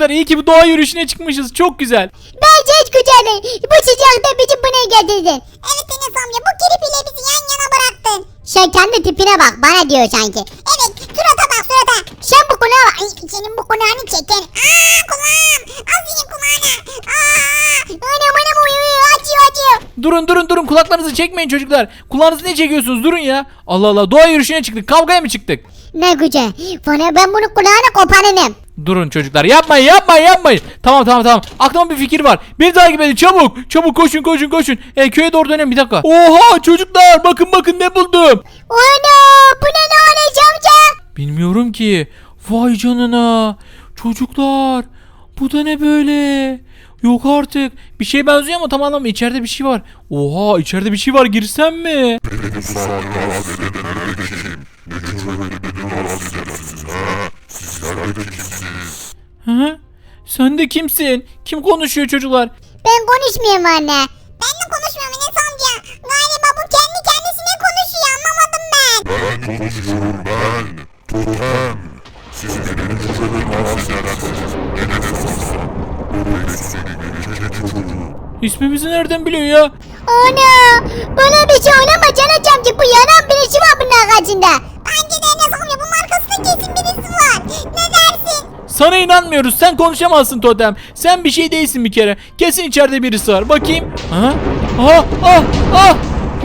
çocuklar iyi ki bu doğa yürüyüşüne çıkmışız. Çok güzel. Bence hiç güzel değil. Bu sıcakta bizi buraya getirdin. Evet Enes amca bu kirpiyle bizi yan yana bıraktın. Sen kendi tipine bak bana diyor sanki. Evet surata bak surata. Sen bu kulağa bak. Ay senin bu kulağını çeken. Aa kulağım. Al senin kulağını. Aa. Anam anam uyuyor acıyor acıyor. Durun durun durun kulaklarınızı çekmeyin çocuklar. Kulağınızı ne çekiyorsunuz durun ya. Allah Allah doğa yürüyüşüne çıktık. Kavgaya mı çıktık? Ne güzel. Bana ben bunu kulağına koparırım. Durun çocuklar yapmayın yapmayın yapmayın. Tamam tamam tamam. Aklıma bir fikir var. Beni takip edin çabuk. Çabuk koşun koşun koşun. E, köye doğru dönelim bir dakika. Oha çocuklar bakın bakın ne buldum. Ana bu ne lanet amca? Bilmiyorum ki. Vay canına. Çocuklar. Bu da ne böyle? Yok artık. Bir şey benziyor ama tam anlamı içeride bir şey var. Oha içeride bir şey var girsem mi? Beni bu saatte rahatsız edenlere de kim? Ne cüretle beni rahatsız edersiniz ha? Sizler de kimsiniz? Hı? Sen de kimsin? Kim konuşuyor çocuklar? Ben konuşmuyorum anne. Ben de konuşmuyorum Enes amca. Galiba bu kendi kendisine konuşuyor anlamadım ben. Ben konuşuyorum ben. Totem. Siz benim cürelerimi rahatsız edersiniz. Ne neden sorsan? Bu seni gelecek çocuğu. İsmimizi nereden biliyor ya? Ana böyle bir şey olamaz Can amca. Bu yanan birisi var bunun arkasında. Bence de Enes amca bunun arkasında kesin birisi var. Ne dersin? Sana inanmıyoruz. Sen konuşamazsın Totem. Sen bir şey değilsin bir kere. Kesin içeride birisi var. Bakayım. Ha? Aha! Ah! Ah!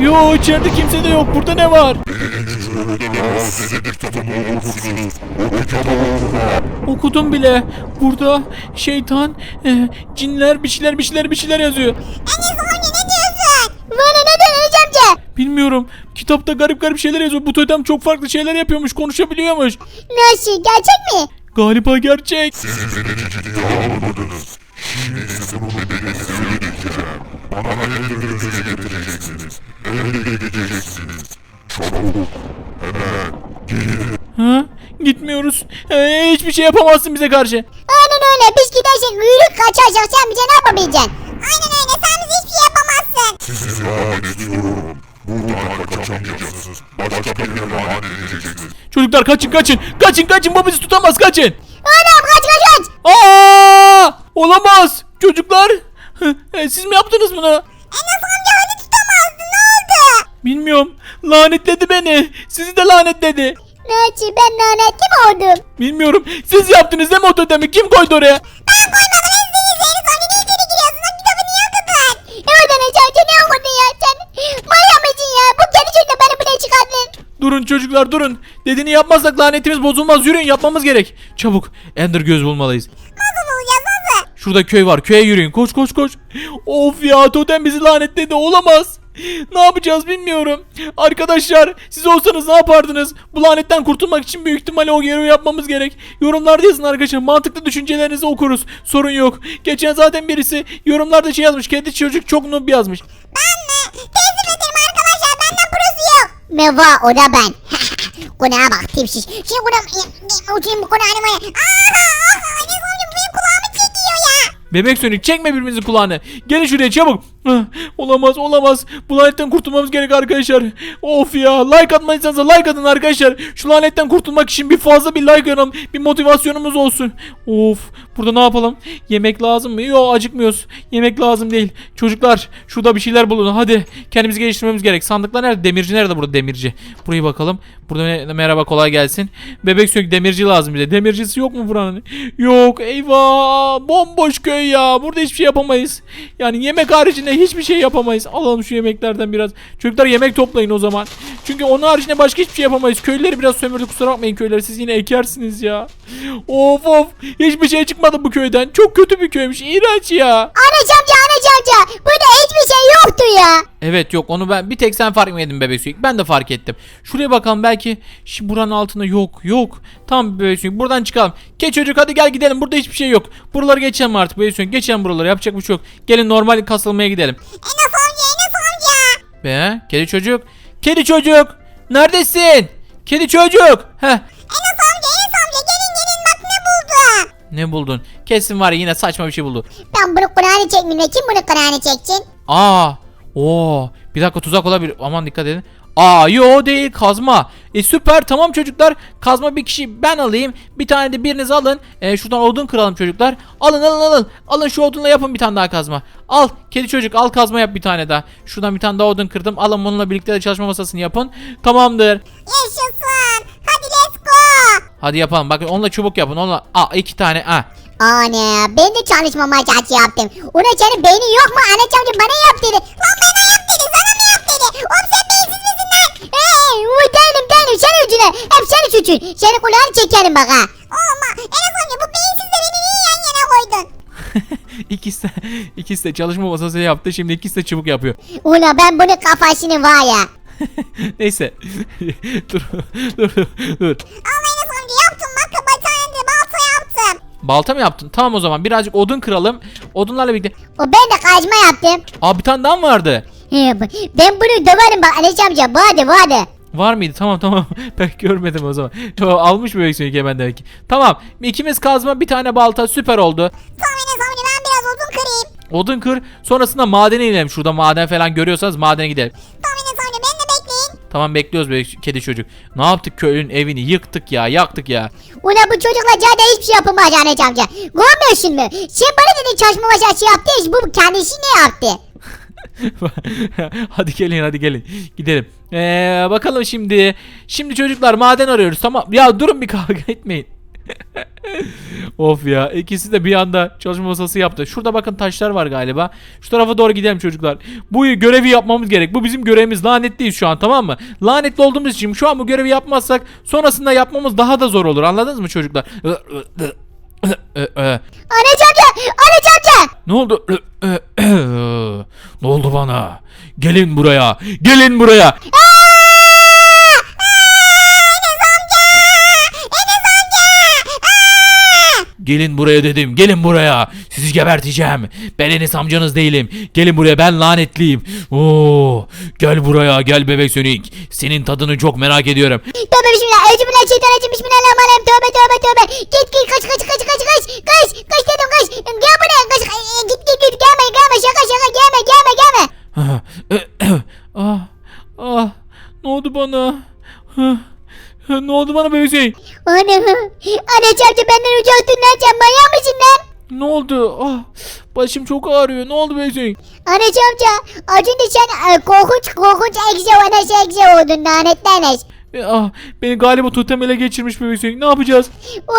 Yo içeride kimse de yok. Burada ne var? Okudum bile. Burada şeytan, e, cinler, bir şeyler, bir şeyler, bir şeyler yazıyor. Enes amca ne diyorsun? Bana neden amca? Bilmiyorum. Kitapta garip garip şeyler yazıyor. Bu totem çok farklı şeyler yapıyormuş, konuşabiliyormuş. Nasıl gerçek mi? Galiba gerçek. Siz beni ciddiye almadınız. Şimdi size bu bedelinizi ödeyeceğim. Bana el gözüne getireceksiniz. Elde gideceksiniz. Çabuk. Hemen. Gelin. Ha? Gitmiyoruz. E, hiçbir şey yapamazsın bize karşı. Aynen öyle. Biz gidersek yürük kaçarsak sen bize ne yapabileceksin? Aynen öyle sen bize hiçbir şey yapamazsın. Sizi lanet ediyorum. Buradan kaçamayacaksınız. Başka bir yere lanet edeceksiniz. Çocuklar kaçın kaçın. Kaçın kaçın bu bizi tutamaz kaçın. Anam kaç kaç kaç. Aa! Olamaz. Çocuklar. E, Siz mi yaptınız bunu? Enes amca hadi tutamazdı ne oldu? Bilmiyorum. Lanetledi beni. Sizi de lanetledi. Nasıl ben lanetli mi oldum? Bilmiyorum. Siz yaptınız değil mi o totemi? Kim koydu oraya? Ben Durun çocuklar durun. Dediğini yapmazsak lanetimiz bozulmaz. Yürüyün yapmamız gerek. Çabuk. Ender göz bulmalıyız. Nasıl bulacağız nasıl? Şurada köy var. Köye yürüyün. Koş koş koş. Of ya totem bizi lanetledi. Olamaz. Ne yapacağız bilmiyorum. Arkadaşlar siz olsanız ne yapardınız? Bu lanetten kurtulmak için büyük ihtimalle o görevi yapmamız gerek. Yorumlarda yazın arkadaşlar. Mantıklı düşüncelerinizi okuruz. Sorun yok. Geçen zaten birisi yorumlarda şey yazmış. Kedi çocuk çok noob yazmış. Ben mi? Teslim Meva o da ben. Kunağa bak tipsiz. Şimdi kuna... Uçayım bu kulağını mı? Benim kulağımı çekiyor ya. Bebek sönük çekme birbirinizin kulağını. Gelin şuraya çabuk. Olamaz olamaz. Bu lanetten kurtulmamız gerek arkadaşlar. Of ya like atmadıysanız like atın arkadaşlar. Şu lanetten kurtulmak için bir fazla bir like atalım. Bir motivasyonumuz olsun. Of burada ne yapalım? Yemek lazım mı? Yok acıkmıyoruz. Yemek lazım değil. Çocuklar şurada bir şeyler bulun. Hadi kendimizi geliştirmemiz gerek. Sandıklar nerede? Demirci nerede burada demirci? Burayı bakalım. Burada merhaba kolay gelsin. Bebek sönük demirci lazım bize. Demircisi yok mu buranın? Yok eyvah. Bomboş köy ya. Burada hiçbir şey yapamayız. Yani yemek haricinde hiçbir şey yapamayız. Alalım şu yemeklerden biraz. Çocuklar yemek toplayın o zaman. Çünkü onun haricinde başka hiçbir şey yapamayız. Köyleri biraz sömürdük kusura bakmayın köyleri. Siz yine ekersiniz ya. Of of. Hiçbir şey çıkmadı bu köyden. Çok kötü bir köymüş. İğrenç ya. Anaç amca anaç amca. Burada hiçbir şey yoktu ya. Evet yok onu ben bir tek sen fark mı edin bebek suyuk? Ben de fark ettim. Şuraya bakalım belki şu buranın altında yok yok. Tamam bebek suyuk buradan çıkalım. Ke çocuk hadi gel gidelim burada hiçbir şey yok. Buraları geçelim artık bebek suyuk geçelim buraları yapacak bir şey yok. Gelin normal kasılmaya gidelim. Enes Be kedi çocuk. Kedi çocuk. Neredesin? Kedi çocuk. Heh. Enes amca Enes amca gelin gelin bak ne buldum. Ne buldun? Kesin var ya yine saçma bir şey buldu. Ben bunu kulağını çekmeyeyim. Kim bunu kulağını çeksin? Aa. Oo. Bir dakika tuzak olabilir. Aman dikkat edin. Aa yo değil kazma. E süper tamam çocuklar. Kazma bir kişi ben alayım. Bir tane de biriniz alın. E, şuradan odun kıralım çocuklar. Alın alın alın. Alın şu odunla yapın bir tane daha kazma. Al kedi çocuk al kazma yap bir tane daha. Şuradan bir tane daha odun kırdım. Alın bununla birlikte de çalışma masasını yapın. Tamamdır. Yaşasın. Hadi let's go. Hadi yapalım. Bakın onunla çubuk yapın. Onunla Aa iki tane. Ha. Ana ben de çalışma masası yaptım. Ona senin beynin yok mu? Anacığım bana yap dedi. Lan bana yap dedi. Sana mı yap dedi sen beyinsiz misin lan? Eee o değilim değilim sen yüzüne. Suçun. Senin kulağını çekerim bak ha. Ha, Enes amca bu beyinsizle beni niye yan yana koydun? ikisi de, ikisi de çalışma masası yaptı. Şimdi ikisi de çubuk yapıyor. Ula ben bunun kafasını var ya. Neyse. dur, dur, dur. Ama Enes amca yaptım bak bir tane de balta yaptım. Balta mı yaptın? Tamam o zaman birazcık odun kıralım. Odunlarla birlikte. O ben de kazma yaptım. Aa bir tane daha mı vardı? He, Ben bunu döverim bak anacığım amca. Vardı vardı. Var mıydı? Tamam tamam. ben görmedim o zaman. Almış mı Beksonik hemen demek ki. Tamam. İkimiz kazma bir tane balta süper oldu. Enes amca ben biraz odun kırayım. Odun kır. Sonrasında madene inelim. Şurada maden falan görüyorsanız madene gidelim. Enes amca beni de bekleyin. Tamam bekliyoruz be kedi çocuk. Ne yaptık köylünün evini yıktık ya yaktık ya. Ula bu çocukla cada hiçbir şey yapamaz anacığım amca. Görmüyorsun mu? Sen bana dedin çalışma masası yaptı. Bu kendisi ne yaptı? hadi gelin hadi gelin. Gidelim. Ee, bakalım şimdi. Şimdi çocuklar maden arıyoruz. Tamam. Ya durun bir kavga etmeyin. of ya ikisi de bir anda çalışma masası yaptı. Şurada bakın taşlar var galiba. Şu tarafa doğru gidelim çocuklar. Bu görevi yapmamız gerek. Bu bizim görevimiz. Lanetliyiz şu an tamam mı? Lanetli olduğumuz için şu an bu görevi yapmazsak sonrasında yapmamız daha da zor olur. Anladınız mı çocuklar? Anacığım amca! Anacığım amca! Ne oldu? ne oldu bana? Gelin buraya. Gelin buraya. Gelin buraya dedim. Gelin buraya. Sizi geberteceğim. Ben Enes amcanız değilim. Gelin buraya ben lanetliyim. Oo, gel buraya gel bebek sönük. Senin tadını çok merak ediyorum. Tövbe bismillah. Euzubillahimineşşeytanirracim. Bismillahirrahmanirrahim. Tövbe tövbe tövbe. Git git kaç kaç kaç kaç kaç. Kaç kaç dedim kaç. Gel buraya kaç. Ay, Git git git. Gelme gelme. Şaka şaka. Gelme gelme gelme. ah, ah, ne oldu bana? Ne oldu bana bebek sönük? Ana. Anacığım amca benden ucu ötünden sen manyak mısın lan? Ne oldu? Ah, başım çok ağrıyor. Ne oldu bebek sönük? Anacığım amca. Önce sen e, korkunç korkunç egze oynası egze oldun lanetlenes. E, ah, beni galiba totem ele geçirmiş bebek sönük. Ne yapacağız? Abo.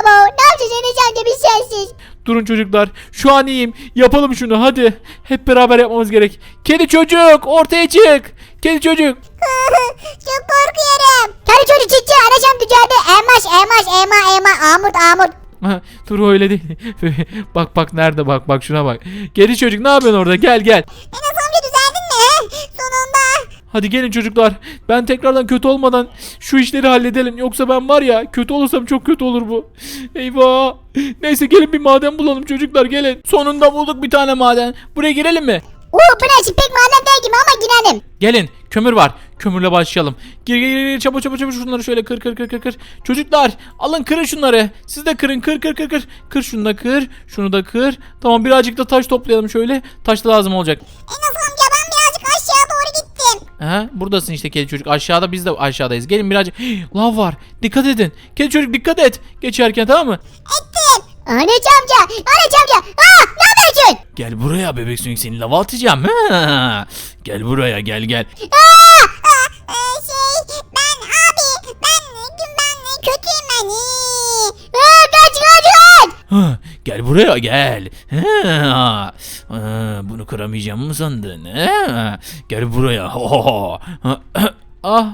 Abo. Ne yapacağız Anacığım amca biz sensiz. Durun çocuklar. Şu an iyiyim. Yapalım şunu hadi. Hep beraber yapmamız gerek. Kedi çocuk ortaya çık. Kedi çocuk. Çok korkuyorum. Kendi çocuk çiçeği anacığım düzeldi. Elmas elmas elma elma amut. Ha, Dur öyle değil. bak bak nerede bak bak şuna bak. Kedi çocuk ne yapıyorsun orada? Gel gel. Enes amca düzeldin mi? Sonunda. Hadi gelin çocuklar. Ben tekrardan kötü olmadan şu işleri halledelim. Yoksa ben var ya kötü olursam çok kötü olur bu. Eyvah. Neyse gelin bir maden bulalım çocuklar gelin. Sonunda bulduk bir tane maden. Buraya girelim mi? Oo bu ne pek maden değil gibi ama girelim. Gelin kömür var. Kömürle başlayalım. Gir gir gir çabuk çabuk çabuk şunları şöyle kır kır kır kır kır. Çocuklar alın kırın şunları. Siz de kırın kır kır kır kır. Kır şunu da kır. Şunu da kır. Tamam birazcık da taş toplayalım şöyle. Taş da lazım olacak. Enes amca ben birazcık aşağı doğru gittim. Aha, buradasın işte kedi çocuk. Aşağıda biz de aşağıdayız. Gelin birazcık. Lav var. Dikkat edin. Kedi çocuk dikkat et. Geçerken tamam mı? Ettim. Anacığım amca. Anacığım amca. Aa ne yapıyorsun? Gel buraya bebek sönük seni lava atacağım. Ha. Gel buraya gel gel. Aa, e, şey ben abi ben ben kötüyüm ben. Aa kaç kaç kaç. Ha, Gel buraya gel. Ha. Ha, Bunu kıramayacağım mı sandın? Ha. Gel buraya. Ho. Ha. Ah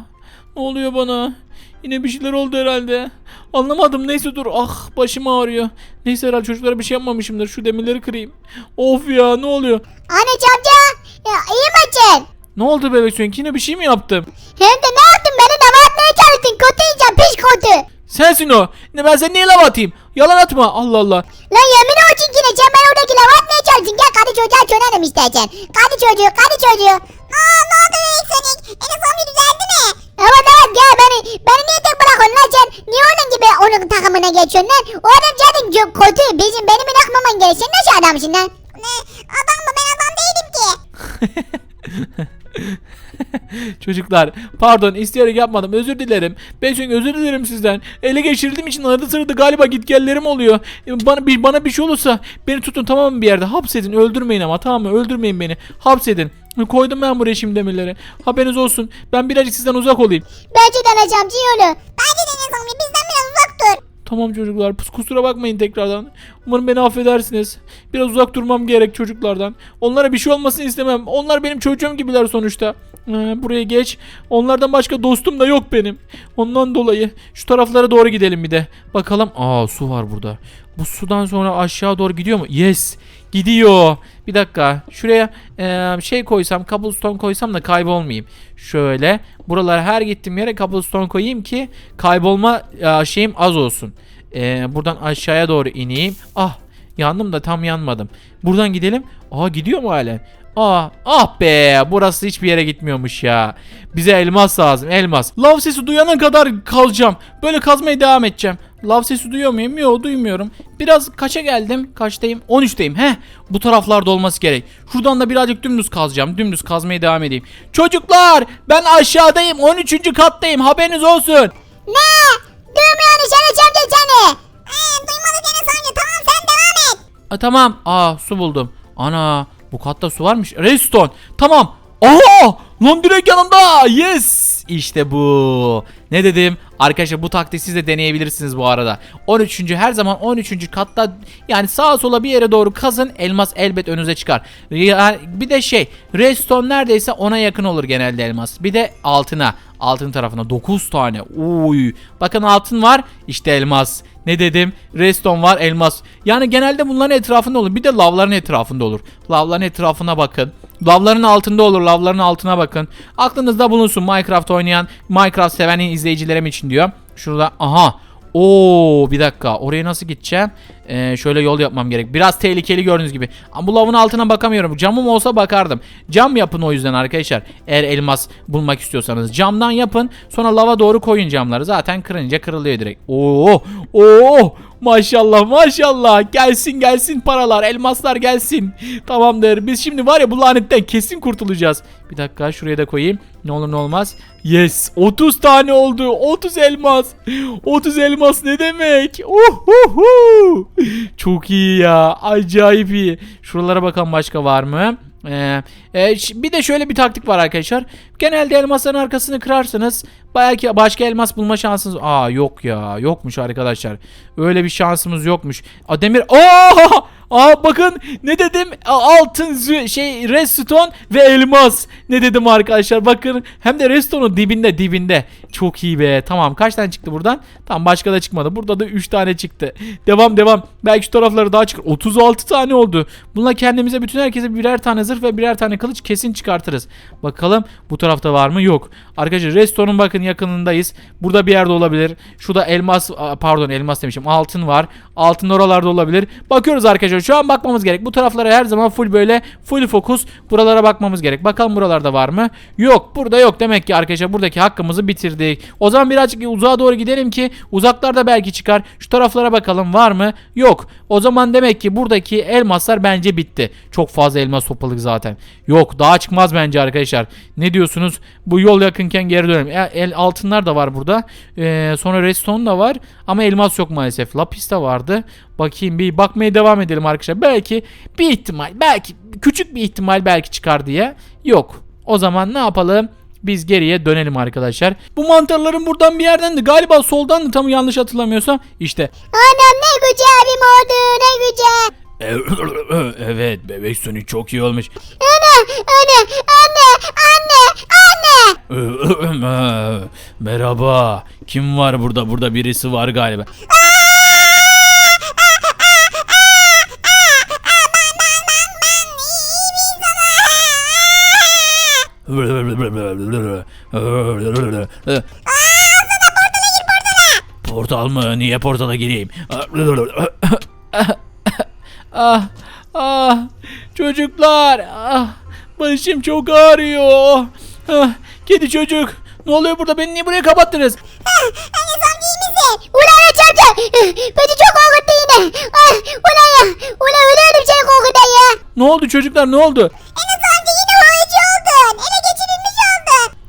ne oluyor bana? Yine bir şeyler oldu herhalde. Anlamadım neyse dur. Ah başım ağrıyor. Neyse herhalde çocuklara bir şey yapmamışımdır. Şu demirleri kırayım. Of ya ne oluyor? Anacığım amca. Ya iyi misin? Ne oldu bebek Sönük? Yine bir şey mi yaptım? Hem de ne yaptın beni de atmaya çalıştın. Kötü yiyeceğim pis kötü. Sensin o. Ne ben seni niye lava atayım? Yalan atma. Allah Allah. Lan yemin olsun yine sen ben oradaki lava atmaya çalıştın. Gel karı çocuğa çönelim istersen. Karı çocuğu karı çocuğu. Aa ne oldu bebek Sonic? Enes amca düzeldi mi? Evet evet gel beni. Beni niye tek bırakıyorsun lan sen? Niye onun gibi onun takımına geçiyorsun lan? O adam zaten çok kötü. Bizim benim bırakmaman gerek. Sen nasıl adamsın lan? Ne? Adam mı? Ben adam değilim ki. Çocuklar pardon isteyerek yapmadım özür dilerim. Ben çünkü özür dilerim sizden. Ele geçirdiğim için arada sırada galiba gitgellerim oluyor. Bana bir bana bir şey olursa beni tutun tamam mı bir yerde hapsedin öldürmeyin ama tamam mı öldürmeyin beni hapsedin. Koydum ben buraya şimdi demirleri. Haberiniz olsun. Ben birazcık sizden uzak olayım. Bence de iyi olur. Bence de Enes amca bizden biraz uzak dur. Tamam çocuklar pus- kusura bakmayın tekrardan. Umarım beni affedersiniz. Biraz uzak durmam gerek çocuklardan. Onlara bir şey olmasını istemem. Onlar benim çocuğum gibiler sonuçta. Ee, buraya geç. Onlardan başka dostum da yok benim. Ondan dolayı şu taraflara doğru gidelim bir de. Bakalım. Aa su var burada. Bu sudan sonra aşağı doğru gidiyor mu? Yes. Gidiyor. Bir dakika. Şuraya eee, şey koysam, cobblestone koysam da kaybolmayayım. Şöyle. Buralara her gittiğim yere cobblestone koyayım ki kaybolma eee, şeyim az olsun. Eee, buradan aşağıya doğru ineyim. Ah yandım da tam yanmadım. Buradan gidelim. Aa gidiyor mu halen? Aa, ah be burası hiçbir yere gitmiyormuş ya. Bize elmas lazım elmas. Lav sesi duyana kadar kalacağım. Böyle kazmaya devam edeceğim. Lav sesi duyuyor muyum? Yok duymuyorum. Biraz kaça geldim? Kaçtayım? 13'teyim. Heh bu taraflarda olması gerek. Şuradan da birazcık dümdüz kazacağım. Dümdüz kazmaya devam edeyim. Çocuklar ben aşağıdayım. 13. kattayım. Haberiniz olsun. Ne? Duymuyorsun amca seni. Ee, duymadık Enes amca tamam sen devam et. A, tamam. Aa su buldum. Ana bu katta su varmış. Redstone. Tamam. Aa lan direkt yanımda. Yes. İşte bu. Ne dedim? Arkadaşlar bu taktiği siz de deneyebilirsiniz bu arada. 13. her zaman 13. katta yani sağa sola bir yere doğru kazın elmas elbet önünüze çıkar. Ya, bir de şey redstone neredeyse ona yakın olur genelde elmas. Bir de altına altın tarafına 9 tane. Uy. Bakın altın var işte elmas. Ne dedim? Redstone var elmas. Yani genelde bunların etrafında olur. Bir de lavların etrafında olur. Lavların etrafına bakın. Lavların altında olur. Lavların altına bakın. Aklınızda bulunsun Minecraft oynayan, Minecraft seven izleyicilerim için diyor. Şurada aha. Oo bir dakika oraya nasıl gideceğim? Ee, şöyle yol yapmam gerek. Biraz tehlikeli gördüğünüz gibi. Bu lavın altına bakamıyorum. Camım olsa bakardım. Cam yapın o yüzden arkadaşlar. Eğer elmas bulmak istiyorsanız camdan yapın. Sonra lava doğru koyun camları. Zaten kırınca kırılıyor direkt. Oo! Oo! Maşallah maşallah. Gelsin gelsin paralar, elmaslar gelsin. Tamamdır. Biz şimdi var ya bu lanetten kesin kurtulacağız. Bir dakika şuraya da koyayım. Ne olur ne olmaz. Yes. 30 tane oldu. 30 elmas. 30 elmas ne demek? Uhuhu. Çok iyi ya. Acayip iyi. Şuralara bakalım başka var mı? Ee, e, bir de şöyle bir taktik var arkadaşlar. Genelde elmasların arkasını kırarsanız belki başka elmas bulma şansınız. Aa yok ya. Yokmuş arkadaşlar. Öyle bir şansımız yokmuş. Aa demir. Aa! Aa bakın ne dedim? A- Altın şey redstone ve elmas. Ne dedim arkadaşlar? Bakın hem de redstone'un dibinde dibinde. Çok iyi be. Tamam kaç tane çıktı buradan? Tamam başka da çıkmadı. Burada da 3 tane çıktı. Devam devam. Belki şu tarafları daha çıkar. 36 tane oldu. Bununla kendimize bütün herkese birer tane zırh ve birer tane kılıç kesin çıkartırız. Bakalım bu tarafta var mı? Yok. Arkadaşlar redstone'un bakın yakınındayız. Burada bir yerde olabilir. Şurada elmas pardon elmas demişim. Altın var. Altın oralarda olabilir. Bakıyoruz arkadaşlar. Şu an bakmamız gerek. Bu taraflara her zaman full böyle full fokus. Buralara bakmamız gerek. Bakalım buralarda var mı? Yok. Burada yok. Demek ki arkadaşlar buradaki hakkımızı bitirdik. O zaman birazcık uzağa doğru gidelim ki uzaklarda belki çıkar. Şu taraflara bakalım var mı? Yok. O zaman demek ki buradaki elmaslar bence bitti. Çok fazla elmas topladık zaten. Yok daha çıkmaz bence arkadaşlar. Ne diyorsunuz? Bu yol yakınken geri dönelim. E, el altınlar da var burada. Ee, sonra redstone da var. Ama elmas yok maalesef. Lapis de vardı. Bakayım bir bakmaya devam edelim arkadaşlar. Belki bir ihtimal belki küçük bir ihtimal belki çıkar diye. Yok. O zaman ne yapalım? Biz geriye dönelim arkadaşlar. Bu mantarların buradan bir yerdendi. Galiba soldan da tam yanlış hatırlamıyorsam. İşte Anam ne güzel oldu ne güzel. evet bebek sonu çok iyi olmuş. Ana ana anne anne anne. Merhaba. Kim var burada? Burada birisi var galiba. Portal mı? Niye portala gireyim? ah, ah, çocuklar, ah, başım çok ağrıyor. Ah, kedi çocuk, ne oluyor burada? Beni niye buraya kapattınız? Enes amca iyi misin? Ulan Enes amca. Beni çok korkuttu yine. Ah, ulan ya. Ulan ölüyordum seni korkudan ya. Ne oldu çocuklar? Ne oldu? Enes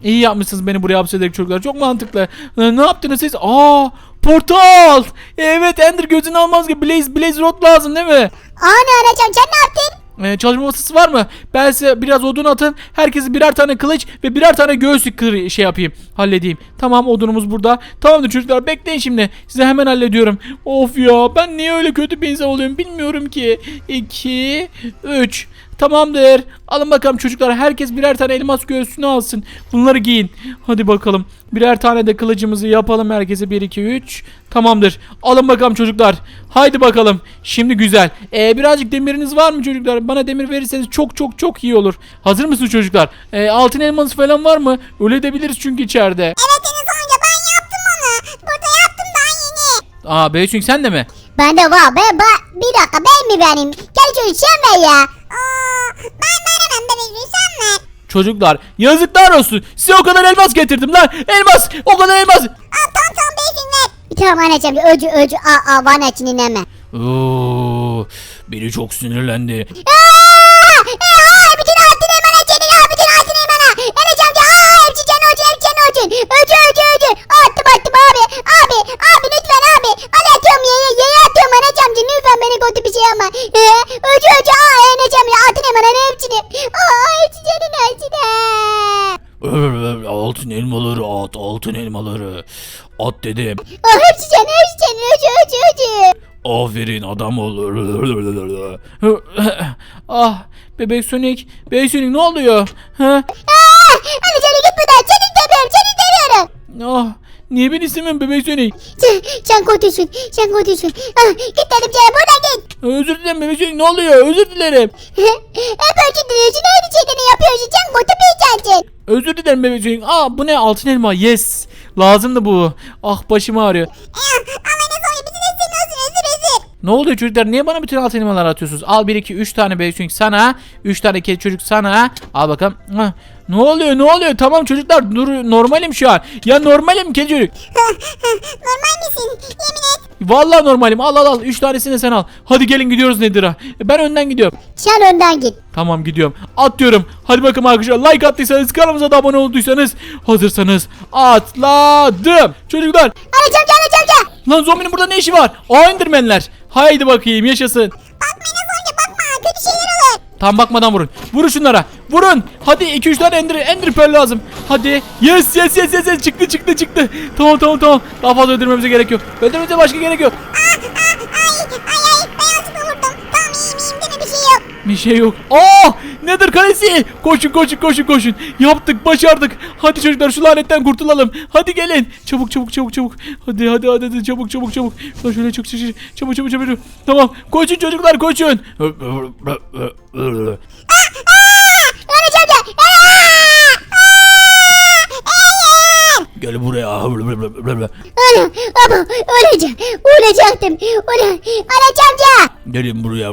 İyi yapmışsınız beni buraya hapsederek çocuklar. Çok mantıklı. Ee, ne yaptınız siz? Aa portal. Evet Ender gözünü almaz gibi Blaze Blaze Rod lazım değil mi? Ana anacığım sen ne yaptın? Ee, çalışma masası var mı? Ben size biraz odun atın. Herkese birer tane kılıç ve birer tane göğüslük kır şey yapayım. Halledeyim. Tamam odunumuz burada. Tamamdır çocuklar bekleyin şimdi. Size hemen hallediyorum. Of ya ben niye öyle kötü bir insan oluyorum bilmiyorum ki. 2 3 Tamamdır. Alın bakalım çocuklar. Herkes birer tane elmas göğsünü alsın. Bunları giyin. Hadi bakalım. Birer tane de kılıcımızı yapalım herkese. 1 2 3. Tamamdır. Alın bakalım çocuklar. Haydi bakalım. Şimdi güzel. Ee, birazcık demiriniz var mı çocuklar? Bana demir verirseniz çok çok çok iyi olur. Hazır mısınız çocuklar? Ee, altın elmanız falan var mı? Öyle edebiliriz çünkü içeride. Evet Enes amca ben yaptım onu. Burada yaptım daha yeni. Aa Beyçünk sen de mi? Bende var be, be bir dakika ben mi vereyim? Gel çocuğum sen ver ya. Aa, ben veremem bebek sen ver. Çocuklar yazıklar olsun. Size o kadar elmas getirdim lan. Elmas. O kadar elmas. Aa, tamam tamam bebek ver. Tamam anacığım öcü öcü aa aa bana için ineme. Oo, beni çok sinirlendi. Aaa! Aa, bütün altın elmana senin aa bütün altın elmana. Anacığım ya aa hepsi canı öcü hepsi canı öcü. Öcü öcü öcü. Attım attım abi. Abi abi lütfen abi. Hadi atıyorum yere yere atıyorum anacığım lütfen beni kötü bir şey yapma. Ee, öcü öcü aa anacığım ya altın elmanın hepsini. Aa hepsi canın hepsini. Altın elmaları at, altın elmaları. At dedim. Aa hepsi canın hepsi canın öcü öcü öcü. Aferin adam ol. ah bebek Sonic. Bebek Sonic ne oluyor? Ha? Aa, anacığım git buradan seni istemiyorum seni istemiyorum. Ah niye beni istemiyorsun bebek Sonic? Sen, sen kötüsün sen kötüsün. Ah, git dedim sana buradan git. Özür dilerim bebek Sonic ne oluyor? Özür dilerim. Hep ölçü dinleyici aynı şeyleri yapıyorsun. Sen kötü bir insansın. Özür dilerim bebek Sonic. Aa bu ne altın elma? Yes. Lazımdı bu. Ah başım ağrıyor. Ama bütün hepsini özür özür özür. Ne oluyor çocuklar? Niye bana bütün altın elmalar atıyorsunuz? Al 1 2 3 tane bebek sana. 3 tane kedi çocuk sana. Al bakalım. Ah, Ne oluyor? Ne oluyor? Tamam çocuklar dur normalim şu an. Ya normalim kedi çocuk. Normal misin? Yemin et. Vallahi normalim. Al al al. 3 tanesini sen al. Hadi gelin gidiyoruz Nedir'a. Ben önden gidiyorum. Sen önden git. Tamam gidiyorum. Atıyorum. Hadi bakalım arkadaşlar. Like attıysanız kanalımıza da abone olduysanız hazırsanız atladım. Çocuklar. Anacığım gel anacığım gel. Lan zombinin burada ne işi var? Aa Endermenler. Haydi bakayım yaşasın. Bakma Enes amca bakma. Kötü şeyler olur. Tam bakmadan vurun. Vurun şunlara. Vurun. Hadi 2-3 tane ender, ender pearl lazım. Hadi. Yes yes yes yes yes. Çıktı çıktı çıktı. Tamam tamam tamam. Daha fazla öldürmemize gerek yok. Öldürmemize başka gerek yok. Bir şey yok. Aa! Nedir kalesi? Koşun koşun koşun koşun. Yaptık başardık. Hadi çocuklar şu lanetten kurtulalım. Hadi gelin. Çabuk çabuk çabuk çabuk. Hadi hadi hadi, hadi. çabuk çabuk çabuk. Şöyle şöyle çık çık çık. Çabuk çabuk çabuk. Tamam. Koşun çocuklar koşun. Gel. Buraya. Ana, ama öleceğim. Ölecektim. Gelin buraya.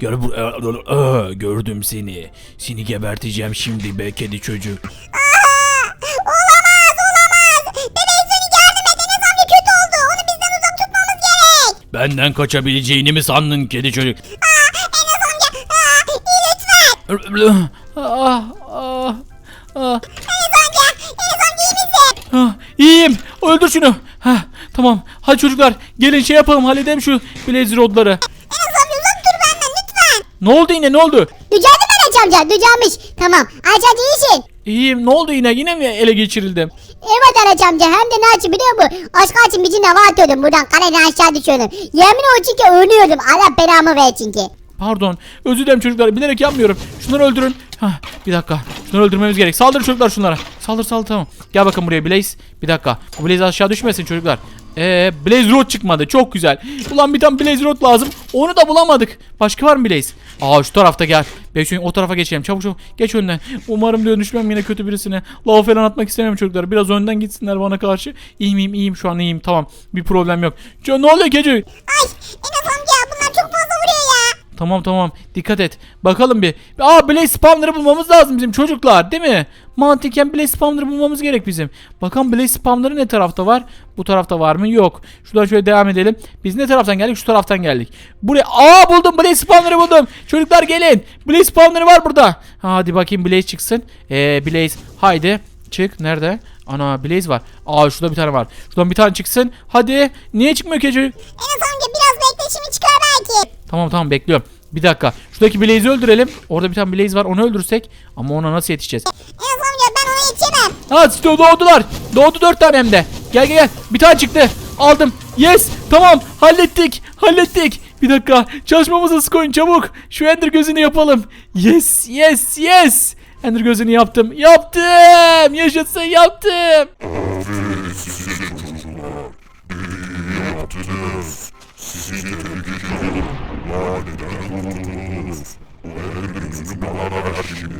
Gel buraya. Aa, Gördüm seni. Seni geberteceğim şimdi be kedi çocuk. Olamaz olamaz. Bebek seni yardım et. Enes amca kötü oldu. Onu bizden uzak tutmamız gerek. Benden kaçabileceğini mi sandın kedi çocuk? Aa, Enes amca. Aa, lütfen. Ah, ah, ah. Enes amca. Enes amca iyi misin? Ah, iyiyim. Öldür şunu. Tamam. Hadi çocuklar gelin şey yapalım halledelim şu blaze rodları. Enes amca uzak dur benden lütfen. Ne oldu yine ne oldu? Düzeldi mi anacığım gel? Düzelmiş. Tamam. Anacığım iyisin. İyiyim ne oldu yine yine mi ele geçirildim? Evet anacığım gel. Hem de ne açı biliyor musun? Aşk açın bir hava atıyordum. Buradan kaleden aşağı düşüyordum. Yemin olsun ki ölüyordum. Allah belamı ver çünkü. Pardon özür dilerim çocuklar bilerek yapmıyorum. Şunları öldürün. Hah, bir dakika. Şunları öldürmemiz gerek. Saldır çocuklar şunlara. Saldır saldır tamam. Gel bakın buraya Blaze. Bir dakika. Bu Blaze aşağı düşmesin çocuklar. Eee Blaze Rod çıkmadı. Çok güzel. Ulan bir tane Blaze Rod lazım. Onu da bulamadık. Başka var mı Blaze? Aa şu tarafta gel. Beşin o tarafa geçelim. Çabuk çabuk. Geç önden. Umarım diyor yine kötü birisine. Lav falan atmak istemiyorum çocuklar. Biraz önden gitsinler bana karşı. İyiyim iyiyim iyiyim şu an iyiyim. Tamam. Bir problem yok. Can ne oluyor gece? Ay Enes amca bunlar çok fazla vuruyor ya. Tamam tamam dikkat et. Bakalım bir. Aa Blaze spawner'ı bulmamız lazım bizim çocuklar değil mi? Mantıken Blaze spawner'ı bulmamız gerek bizim. Bakalım Blaze spawner'ı ne tarafta var? Bu tarafta var mı? Yok. Şuradan şöyle devam edelim. Biz ne taraftan geldik? Şu taraftan geldik. Buraya aa buldum Blaze spawner'ı buldum. Çocuklar gelin. Blaze spawner'ı var burada. Hadi bakayım Blaze çıksın. Ee Blaze haydi çık. Nerede? Ana Blaze var. Aa şurada bir tane var. Şuradan bir tane çıksın. Hadi. Niye çıkmıyor ki? Enes amca biraz bekle şimdi çıkar belki. Tamam tamam bekliyorum. Bir dakika. Şuradaki Blaze'i öldürelim. Orada bir tane Blaze var. Onu öldürsek. Ama ona nasıl yetişeceğiz? Enes amca ben ona yetişemem. Ha işte doğdular. Doğdu dört tane hem de. Gel gel gel. Bir tane çıktı. Aldım. Yes. Tamam. Hallettik. Hallettik. Bir dakika. Çalışmamızı hız koyun çabuk. Şu Ender gözünü yapalım. Yes. Yes. Yes. Ender gözünü yaptım. Yaptım. Yaşasın yaptım. Aferin size çocuklar. İyi yaptınız. Sizi tebrik ediyorum. Laneden kurtuldunuz. O elinizi bana ver şimdi.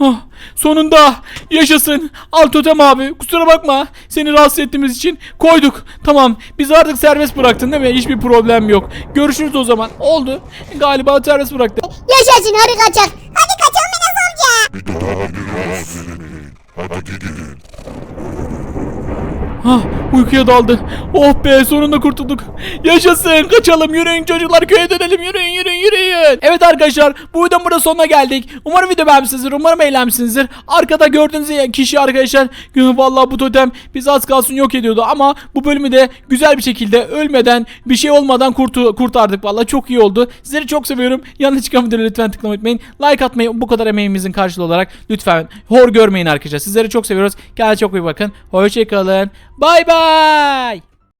Ah, sonunda yaşasın. Al totem abi. Kusura bakma. Seni rahatsız ettiğimiz için koyduk. Tamam. Bizi artık serbest bıraktın değil mi? Hiçbir problem yok. Görüşürüz o zaman. Oldu. Galiba serbest bıraktı. Yaşasın hadi kaçak. Hadi kaçalım Enes amca. Bir daha beni rahatsız etmeyin. Hadi gidin. Ah, uykuya daldı. Oh be sonunda kurtulduk. Yaşasın. Kaçalım. Yürüyün çocuklar köye dönelim. Yürüyün yürüyün yürüyün. Evet arkadaşlar bu videonun burada sonuna geldik. Umarım video beğenmişsinizdir. Umarım eğlenmişsinizdir. Arkada gördüğünüz kişi arkadaşlar. Vallahi bu totem bizi az kalsın yok ediyordu ama bu bölümü de güzel bir şekilde ölmeden bir şey olmadan kurtu kurtardık. Vallahi çok iyi oldu. Sizleri çok seviyorum. Yanına çıkan videoları lütfen tıklamayı unutmayın. Like atmayı bu kadar emeğimizin karşılığı olarak lütfen hor görmeyin arkadaşlar. Sizleri çok seviyoruz. Kendinize çok iyi bakın. Hoşçakalın. バイバーイ